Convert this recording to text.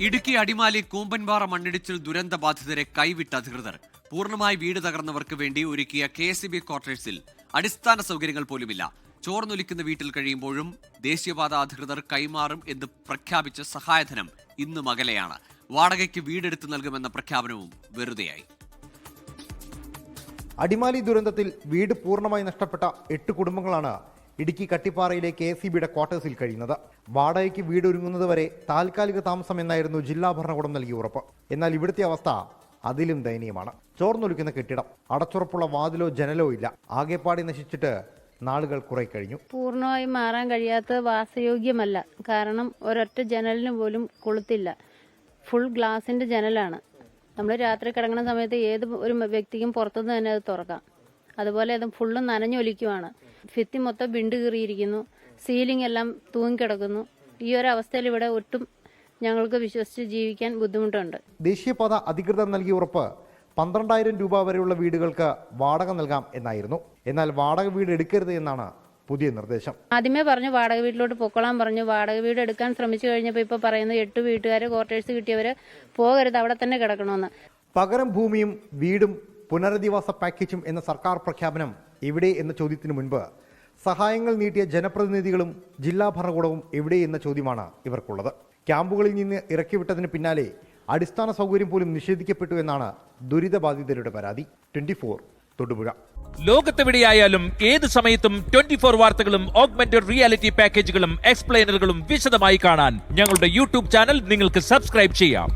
ഇടുക്കി അടിമാലി കൂമ്പൻപാറ മണ്ണിടിച്ചിൽ ദുരന്ത ബാധിതരെ കൈവിട്ട അധികൃതർ. പൂർണമായി വീട് തകർന്നവർക്ക് വേണ്ടി ഒരുക്കിയ കെ എസ് ബി ക്വാർട്ടേഴ്സിൽ അടിസ്ഥാന സൗകര്യങ്ങൾ പോലുമില്ല. ചോർന്നൊലിക്കുന്ന വീട്ടിൽ കഴിയുമ്പോഴും ദേശീയപാത അധികൃതർ കൈമാറും എന്ന് പ്രഖ്യാപിച്ച സഹായധനം ഇന്നും അകലെയാണ്. വാടകയ്ക്ക് വീടെടുത്ത് നൽകുമെന്ന പ്രഖ്യാപനവും വെറുതെയായി. അടിമാലി ദുരന്തത്തിൽ വീട് പൂർണമായി നഷ്ടപ്പെട്ട എട്ട് കുടുംബങ്ങളാണ് ഇടുക്കി കട്ടിപ്പാറയിലെ കെ എസ് ബിയുടെ ക്വാർട്ടേഴ്സിൽ കഴിയുന്നത്. വാടകയ്ക്ക് വീടൊരുങ്ങുന്നതുവരെ താൽക്കാലിക താമസം എന്നായിരുന്നു ജില്ലാ ഭരണകൂടം നൽകിയ ഉറപ്പ്. എന്നാൽ ഇവിടുത്തെ അവസ്ഥ അതിലും ദയനീയമാണ്. ചോർന്നൊലിക്കുന്ന കെട്ടിടം. അടച്ചുറപ്പുള്ള വാതിലോ ജനലോ ഇല്ല. ആകെപ്പാടി നശിച്ചിട്ട് നാളുകൾ കുറെ കഴിഞ്ഞു. പൂർണമായും മാറാൻ കഴിയാത്ത വാസയോഗ്യമല്ല. കാരണം ഒരൊറ്റ ജനലിന് പോലും കൊളുത്തില്ല. ഫുൾ ഗ്ലാസിന്റെ ജനലാണ്. നമ്മൾ രാത്രി കിടങ്ങുന്ന സമയത്ത് ഏത് ഒരു വ്യക്തിക്കും പുറത്തുനിന്ന് തന്നെ അത് തുറക്കാം. അതുപോലെ അത് ഫുള്ള് നനഞ്ഞൊലിക്കുവാണ്. ഭിത്തി മൊത്തം വിണ്ട് കീറിയിരിക്കുന്നു. സീലിംഗ് എല്ലാം തൂങ്ങിക്കിടക്കുന്നു. ഈ ഒരു അവസ്ഥയിൽ ഇവിടെ ഒട്ടും ഞങ്ങൾക്ക് വിശ്വസിച്ച് ജീവിക്കാൻ ബുദ്ധിമുട്ടുണ്ട്. ദേശീയപാത അധികൃതർ നൽകിയ ഉറപ്പ് പന്ത്രണ്ടായിരം രൂപ വരെയുള്ള വീടുകൾക്ക് വാടക നൽകാം എന്നായിരുന്നു. എന്നാൽ വാടക വീട് എടുക്കരുത് എന്നാണ് പുതിയ നിർദ്ദേശം. ആദ്യമേ പറഞ്ഞു വാടക വീട്ടിലോട്ട് പൊക്കോളാൻ പറഞ്ഞു. വാടക വീട് എടുക്കാൻ ശ്രമിച്ചു കഴിഞ്ഞപ്പോൾ ഇപ്പോൾ പറയുന്നത് എട്ട് വീട്ടുകാർ ക്വാർട്ടേഴ്സ് കിട്ടിയവർ പോകരുത് അവിടെ തന്നെ കിടക്കണമെന്ന്. പകരം ഭൂമിയും വീടും പുനരധിവാസ പാക്കേജും എന്ന സർക്കാർ പ്രഖ്യാപനം എവിടെ എന്ന ചോദ്യത്തിന് മുൻപ് സഹായങ്ങൾ നീട്ടിയ ജനപ്രതിനിധികളും ജില്ലാ ഭരണകൂടവും എവിടെ എന്ന ചോദ്യമാണ് ഇവർക്കുള്ളത്. ക്യാമ്പുകളിൽ നിന്ന് ഇറക്കിവിട്ടതിന് പിന്നാലെ അടിസ്ഥാന സൗകര്യം പോലും നിഷേധിക്കപ്പെട്ടു എന്നാണ് ദുരിതബാധിതരുടെ പരാതി. Twenty four Thodupuzha. ലോകത്തെവിടെയായാലും ഏത് സമയത്തും ട്വന്റി ഫോർ വാർത്തകളും ഓഗ്മെന്റഡ് റിയാലിറ്റി പാക്കേജുകളും എക്സ്പ്ലെയിനറുകളും വിശദമായി കാണാൻ ഞങ്ങളുടെ യൂട്യൂബ് ചാനൽ നിങ്ങൾക്ക് സബ്സ്ക്രൈബ് ചെയ്യാം.